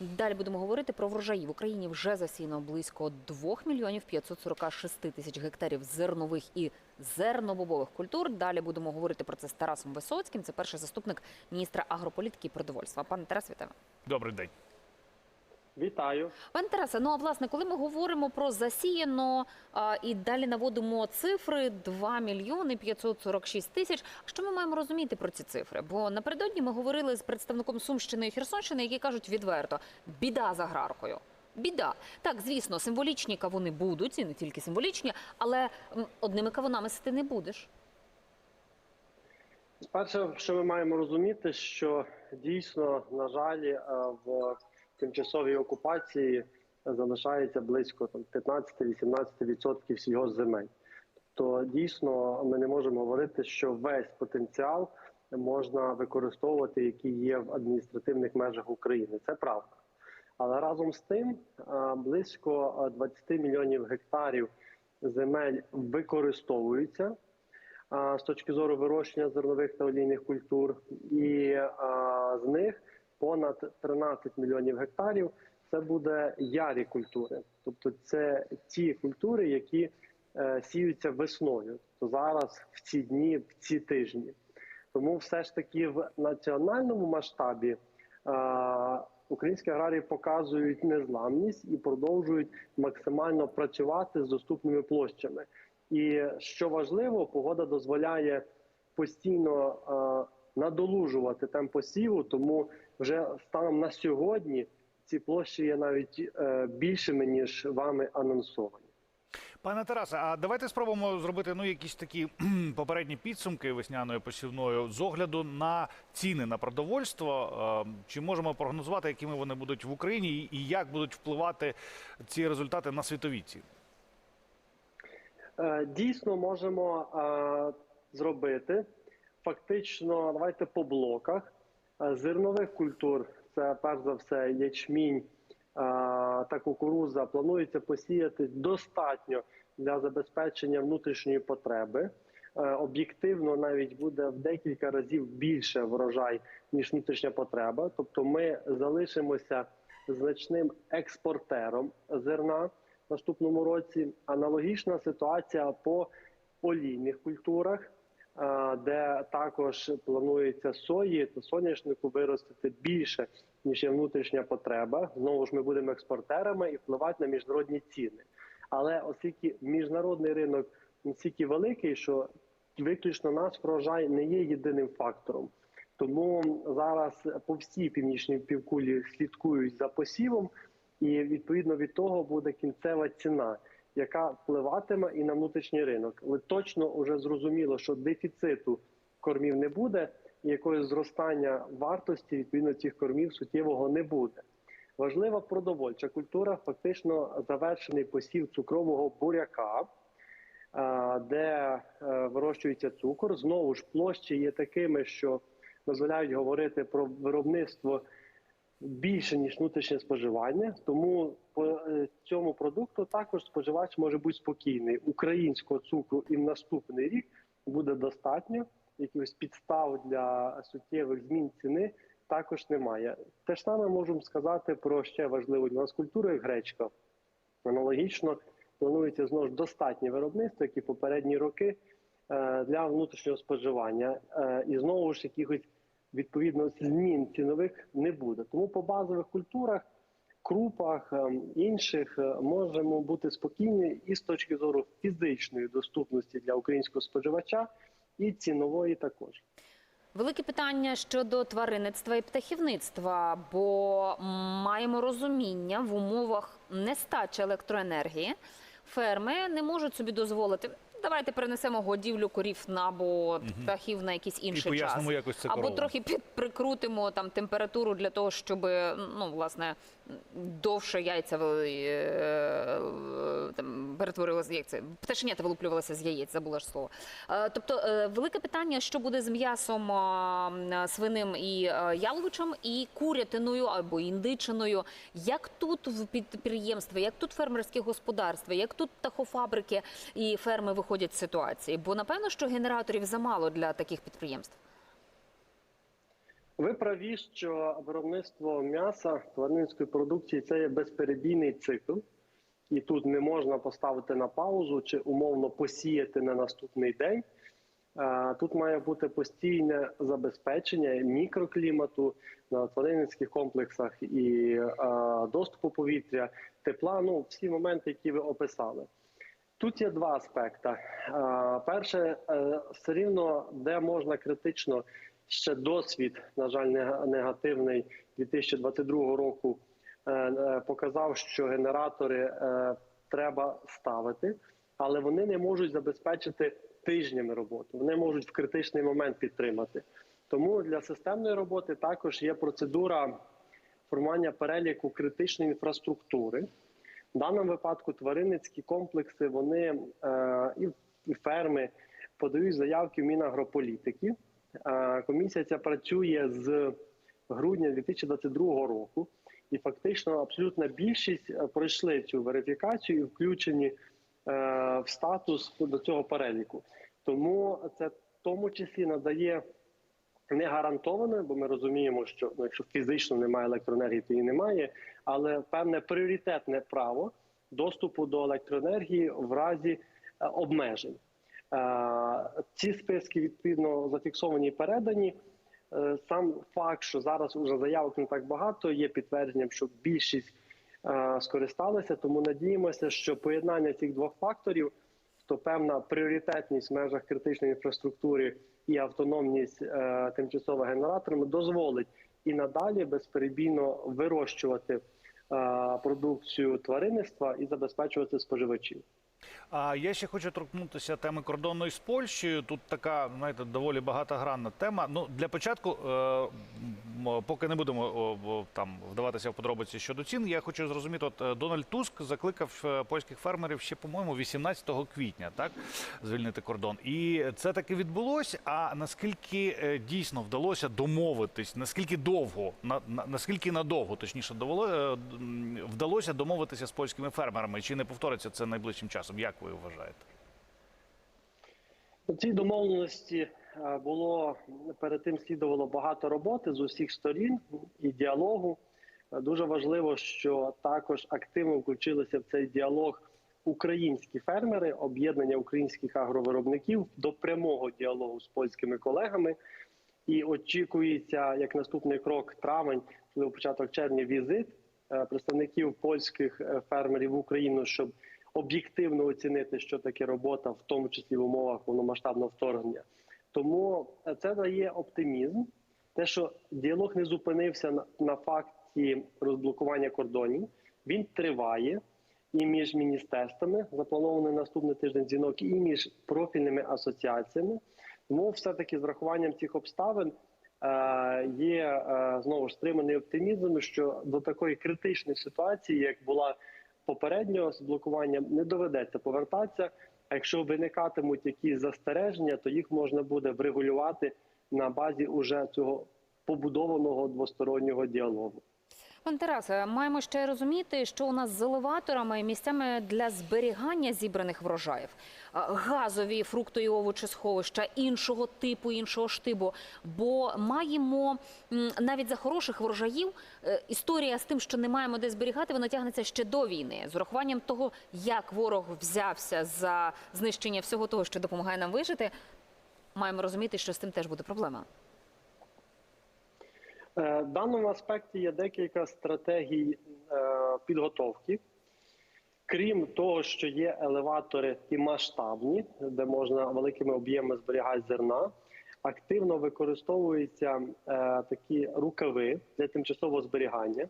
Далі будемо говорити про врожаї. В Україні вже засіяно близько 2 мільйонів 546 тисяч гектарів зернових і зернобобових культур. Далі будемо говорити про це з Тарасом Висоцьким. Це перший заступник міністра агрополітики і продовольства. Пане Тарас, вітаю. Добрий день. Вітаю. Пане Тарасе, ну а власне, коли ми говоримо про засіяно а, і далі наводимо цифри 2 мільйони 546 тисяч. Що ми маємо розуміти про ці цифри? Бо напередодні ми говорили з представником Сумщини і Херсонщини, які кажуть відверто: біда з аграркою. Біда. Так, звісно, символічні кавуни будуть, і не тільки символічні, але одними кавунами сити не будеш. Перше, що ми маємо розуміти, що дійсно, на жаль, е, в тимчасовій окупації залишається близько там 15-18% сільгоспземель. То дійсно ми не можемо говорити, що весь потенціал можна використовувати, який є в адміністративних межах України. Це правда. Але разом з тим близько е, 20 мільйонів гектарів земель використовуються з точки зору вирощення зернових та олійних культур, і з них понад 13 мільйонів гектарів це буде ярі культури, тобто це ті культури, які е, сіються весною, тобто зараз в ці дні, в ці тижні. Тому все ж таки в національному масштабі а, українські аграрії показують незламність і продовжують максимально працювати з доступними площами. І що важливо, погода дозволяє постійно е, надолужувати темп посіву, тому вже станом на сьогодні ці площі є навіть е, більшими ніж вами анонсовані. Пане Тарасе, а давайте спробуємо зробити ну якісь такі попередні підсумки весняною посівною з огляду на ціни на продовольство. Е, Чи можемо прогнозувати, якими вони будуть в Україні, і- як будуть впливати ці результати на світові ціни? Е, Дійсно, можемо зробити фактично, давайте по блоках зернових культур. Це перш за все ячмінь та кукуруза. Планується посіяти достатньо для забезпечення внутрішньої потреби. Е, Об'єктивно навіть буде в декілька разів більше врожай ніж внутрішня потреба. Тобто, ми залишимося значним експортером зерна в наступному році. Аналогічна ситуація по олійних культурах, де також планується сої та соняшнику виростити більше ніж є внутрішня потреба. Знову ж ми будемо експортерами і впливати на міжнародні ціни. Але оскільки міжнародний ринок настільки великий, що виключно наш врожай не є єдиним фактором. Тому зараз по всій північній півкулі слідкують за посівом, і відповідно від того буде кінцева ціна, яка впливатиме і на внутрішній ринок. Але точно вже зрозуміло, що дефіциту кормів не буде, і якогось зростання вартості відповідно цих кормів суттєвого не буде. Важлива продовольча культура, фактично завершений посів цукрового буряка, е, де е, вирощується цукор. Знову ж площі є такими, що дозволяють говорити про виробництво більше ніж внутрішнє споживання. Тому цьому продукту також споживач може бути спокійний. Українського цукру і в наступний рік буде достатньо. Якихось підстав для суттєвих змін ціни також немає. Те ж саме можемо сказати про ще важливу для нас культуру, як гречка. Аналогічно планується знову ж достатнє виробництво, як і попередні роки, е, для внутрішнього споживання. Е, І знову ж якихось відповідно змін цінових не буде. Тому по базових культурах, крупах е, інших е, можемо бути спокійні і з точки зору фізичної доступності для українського споживача, і цінової також. Велике питання щодо тваринництва і птахівництва, бо маємо розуміння в умовах нестачі електроенергії. Ферми не можуть собі дозволити. Давайте перенесемо годівлю корів на або птахів на якийсь І інший час. пояснимо якось це Або коровам. трохи під, прикрутимо там температуру для того, щоб ну власне довше яйця вели- е, там перетворилося, як це пташенята вилуплювалися з яєць, забула ж слово. Е, Тобто е, велике питання, що буде з м'ясом свиним і е, яловичем, і курятиною або індичиною. Як тут в підприємстві, як тут фермерські господарства, як тут птахофабрики і ферми виходять з ситуації? Бо напевно, що генераторів замало для таких підприємств. Ви праві, що виробництво м'яса тваринницької продукції це є безперебійний цикл, і тут не можна поставити на паузу чи умовно посіяти на наступний день. Тут має бути постійне забезпечення мікроклімату на тваринницьких комплексах і доступу повітря, тепла. Ну всі моменти, які ви описали. Тут є два аспекти. Е, Перше, е, все рівно, де можна критично ще досвід, на жаль, негативний 2022 року е, показав, що генератори треба ставити, але вони не можуть забезпечити тижнями роботу. Вони можуть в критичний момент підтримати. Тому для системної роботи також є процедура формування переліку критичної інфраструктури. В даному випадку тваринницькі комплекси вони е, і, ферми подають заявки в Мінагрополітики. Е, комісія ця працює з грудня 2022 року, і фактично абсолютна більшість е, пройшли цю верифікацію і включені е, в статус до цього переліку. Тому це в тому числі надає не гарантовано, бо ми розуміємо, що ну, якщо фізично немає електроенергії, то її немає, але певне пріоритетне право доступу до електроенергії в разі е, обмежень. Е, Ці списки відповідно зафіксовані і передані. Е, Сам факт, що зараз уже заявок не так багато, є підтвердженням, що більшість скористалися. Тому надіємося, що поєднання цих двох факторів, то певна пріоритетність в межах критичної інфраструктури і автономність е, тимчасово генераторами дозволить і надалі безперебійно вирощувати е, продукцію тваринництва і забезпечувати споживачів. А я ще хочу торкнутися теми кордонної з Польщею. Тут така, знаєте, доволі багатогранна тема. Ну для початку, е, поки не будемо там вдаватися в подробиці щодо цін, я хочу зрозуміти. От е, Дональд Туск закликав е, польських фермерів ще, по-моєму, 18 квітня, так звільнити кордон. І це таки відбулося. А наскільки е, дійсно вдалося домовитись, наскільки довго, на, на наскільки надовго, точніше, довело, вдалося домовитися з польськими фермерами? Чи не повториться це найближчим часом? Як ви вважаєте? У цій домовленості було перед тим слідувало багато роботи з усіх сторін і діалогу. Е, Дуже важливо, що також активно включилися в цей діалог українські фермери, об'єднання українських агровиробників до прямого діалогу з польськими колегами. І очікується як наступний крок травень, коли початок червня візит е, представників польських е, фермерів в Україну, щоб об'єктивно оцінити, що таке робота, в тому числі в умовах повномасштабного вторгнення. Тому це дає оптимізм. Те, що діалог не зупинився на, на факті розблокування кордонів, він триває і між міністерствами, запланований наступний тиждень дзвінок, і між профільними асоціаціями. Тому все-таки з врахуванням цих обставин е, є е, знову ж стриманий оптимізм, що до такої критичної ситуації, як була попереднього з блокуванням, не доведеться повертатися. А якщо виникатимуть якісь застереження, то їх можна буде врегулювати на базі уже цього побудованого двостороннього діалогу. Пан Тарасе, маємо ще розуміти, що у нас з елеваторами місцями для зберігання зібраних врожаїв, газові фрукто і овочесховища іншого типу, іншого штибу. Бо маємо навіть за хороших врожаїв е, історія з тим, що не маємо де зберігати, вона тягнеться ще до війни. З урахуванням того, як ворог взявся за знищення всього того, що допомагає нам вижити, маємо розуміти, що з цим теж буде проблема. Е, В даному аспекті є декілька стратегій е, підготовки. Крім того, що є елеватори і масштабні, де можна великими об'ємами зберігати зерна, активно використовуються е, такі рукави для тимчасового зберігання.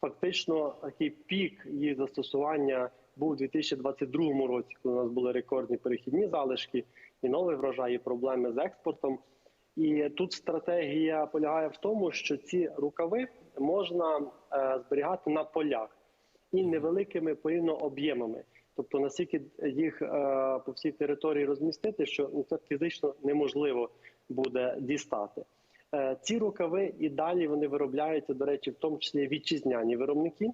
Фактично, такий пік їх застосування був у 2022 році, коли у нас були рекордні перехідні залишки, і новий врожай, і проблеми з експортом. І тут стратегія полягає в тому, що ці рукави можна е, зберігати на полях і невеликими порівняно об'ємами. Тобто наскільки їх е, по всій території розмістити, що ну, це фізично неможливо буде дістати. Е, ці рукави і далі вони виробляються, до речі, в тому числі вітчизняні виробники.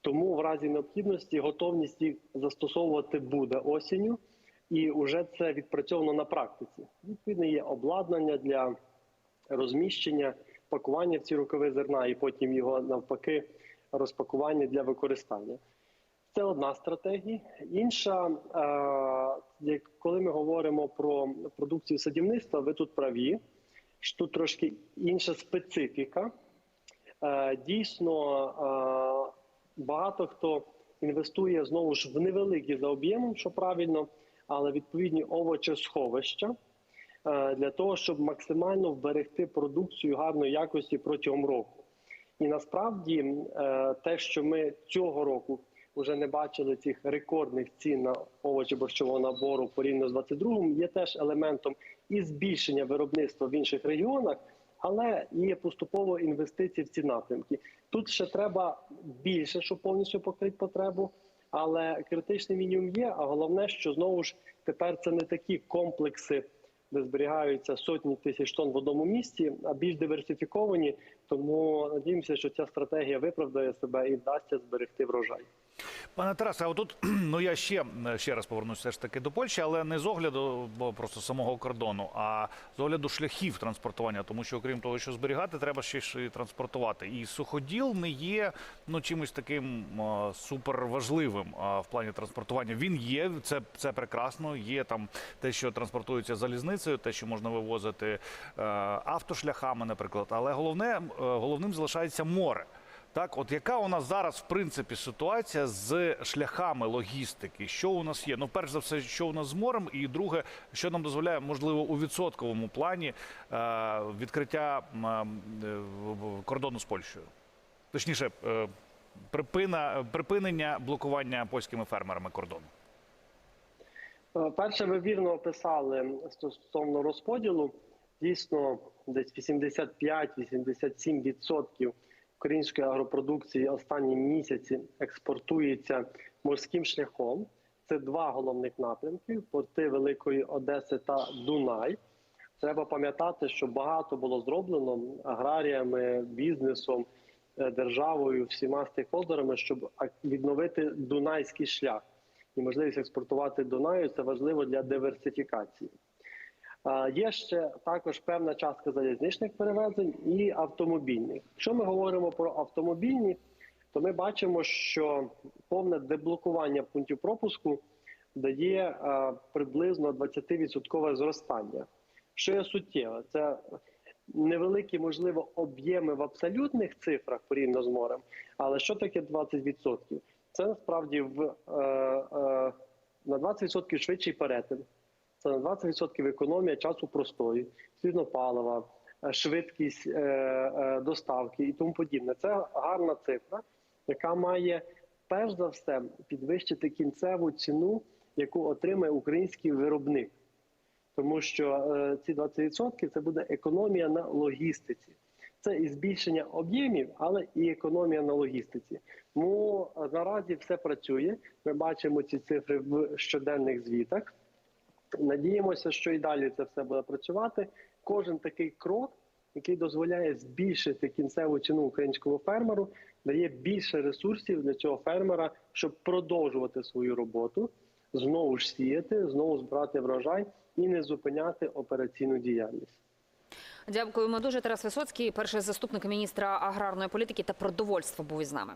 Тому в разі необхідності готовність їх застосовувати буде осінню, і вже це відпрацьовано на практиці. Відповідно, є обладнання для розміщення спакування в ці рукави зерна, і потім його навпаки розпакування для використання. Це одна стратегія. Інша, е, коли ми говоримо про продукцію садівництва, ви тут праві, що тут трошки інша специфіка. Е, Дійсно, е, багато хто інвестує знову ж в невеликі за об'ємом, що правильно, але відповідні овочесховища е, для того, щоб максимально вберегти продукцію гарної якості протягом року. І насправді е, те, що ми цього року вже не бачили цих рекордних цін на овочі борщового набору порівняно з 22-м, є теж елементом і збільшення виробництва в інших регіонах, але і поступово інвестиції в ці напрямки. Тут ще треба більше, щоб повністю покрити потребу. Але критичний мінімум є. А головне, що знову ж тепер це не такі комплекси, де зберігаються сотні тисяч тонн в одному місці, а більш диверсифіковані. Тому надіємося, що ця стратегія виправдає себе і вдасться зберегти врожай. Пане Тарасе, а отут ну я ще ще раз повернуся все ж таки до Польщі, але не з огляду бо просто самого кордону, а з огляду шляхів транспортування, тому що окрім того, що зберігати, треба ще і транспортувати. І суходіл не є ну чимось таким а, суперважливим а, в плані транспортування. Він є, це, це прекрасно. Є там те, що транспортується залізницею, те, що можна вивозити е, автошляхами, наприклад. Але головне е, головним залишається море. Так, от яка у нас зараз в принципі ситуація з шляхами логістики? Що у нас є? Ну, перш за все, що у нас з морем, і друге, що нам дозволяє, можливо, у відсотковому плані е, відкриття е, кордону з Польщею, точніше, е, припина, припинення блокування польськими фермерами кордону. Перше, ви вірно описали стосовно розподілу. Дійсно, десь 85-87% української агропродукції останні місяці експортується морським шляхом. Це два головних напрямки: порти Великої Одеси та Дунай. Треба пам'ятати, що багато було зроблено аграріями, бізнесом, е, державою, всіма стейкхолдерами, щоб відновити Дунайський шлях і можливість експортувати Дунаю це важливо для диверсифікації. А, Є ще також певна частка залізничних перевезень і автомобільних. Якщо ми говоримо про автомобільні, то ми бачимо, що повне деблокування пунктів пропуску дає приблизно 20% зростання. Що є суттєво? Це невеликі, можливо, об'єми в абсолютних цифрах порівняно з морем, але що таке 20%? Це насправді в, е, е, на 20% швидший перетин. На 20% економія часу простою, слідно палива, е, швидкість е, е, доставки і тому подібне. Це гарна цифра, яка має перш за все підвищити кінцеву ціну, яку отримає український виробник. Тому що е, ці 20% це буде економія на логістиці. Це і збільшення об'ємів, але і економія на логістиці. Тому е, наразі все працює. Ми бачимо ці цифри в щоденних звітах. Надіємося, що і далі це все буде працювати. Кожен такий крок, який дозволяє збільшити кінцеву ціну українському фермеру, дає більше ресурсів для цього фермера, щоб продовжувати свою роботу, знову ж сіяти, знову збирати врожай і не зупиняти операційну діяльність. Дякуємо дуже. Тарас Висоцький, перший заступник міністра аграрної політики та продовольства, був із нами.